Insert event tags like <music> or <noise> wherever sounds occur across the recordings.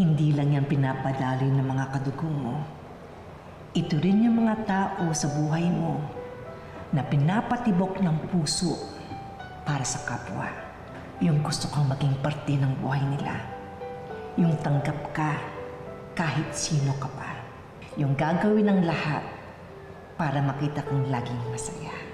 Hindi lang yan pinapadali ng mga kadugo mo. Ito rin yung mga tao sa buhay mo na pinapatibok ng puso para sa kapwa. Yung gusto kang maging parte ng buhay nila. Yung tanggap ka kahit sino ka pa. Yung gagawin ng lahat para makita kang laging masaya.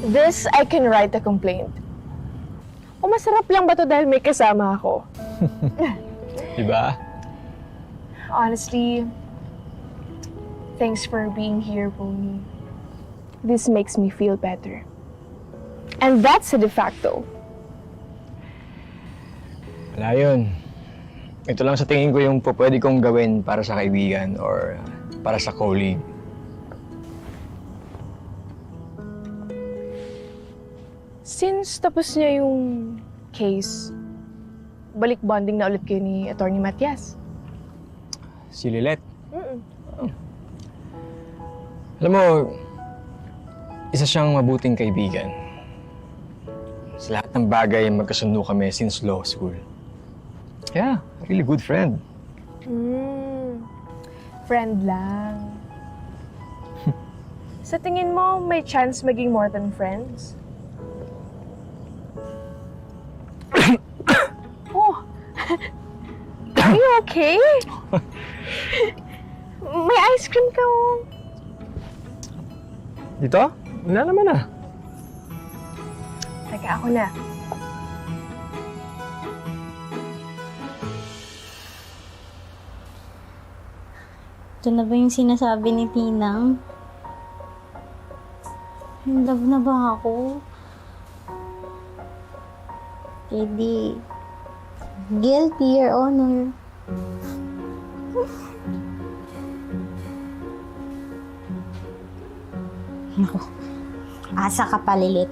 This, I can write a complaint. O masarap lang ba to dahil may kasama ako? <laughs> Diba? Honestly, thanks for being here, Pony. This makes me feel better. And that's a de facto. Wala yun. Ito lang sa tingin ko yung pwede kong gawin para sa kaibigan or para sa colleague. Since tapos niya yung case, balik bonding na ulit kayo ni Attorney Matias. Si Lilet. Mm-mm. Alam mo, isa siyang mabuting kaibigan. Sa lahat ng bagay, magkasundo kami since law school. Yeah, really good friend. Mm, friend lang. <laughs> Sa tingin mo, may chance maging more than friends? You okay? may ice cream ka oh. Dito? Wala naman ah. Teka, ako na. Ito na ba yung sinasabi ni Tinang? In love na ba ako? Eddie, guilty, Your Honor. Naku, asa ka palilit.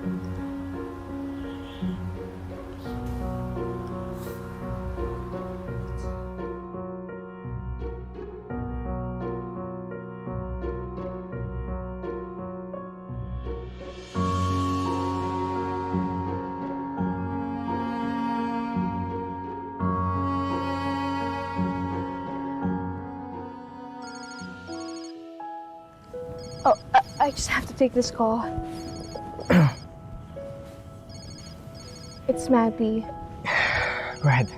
I, just have to take this call. it's Mappy. Go ahead.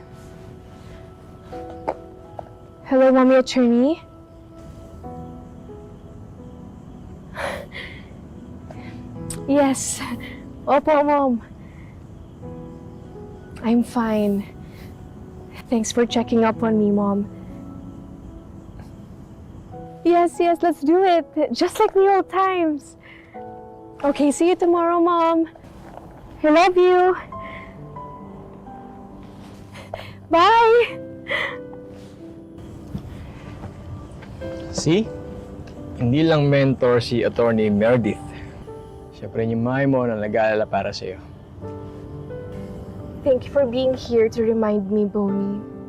Hello, Mommy Attorney. Yes. Opo, Mom. I'm fine. Thanks for checking up on me, Mom. Yes, yes, let's do it. Just like the old times. Okay, see you tomorrow, Mom. I love you. Bye. See? Hindi lang mentor si Attorney Meredith. Siya pa rin yung mami mo na nag-aalala para sa'yo. Thank you for being here to remind me, Bonnie.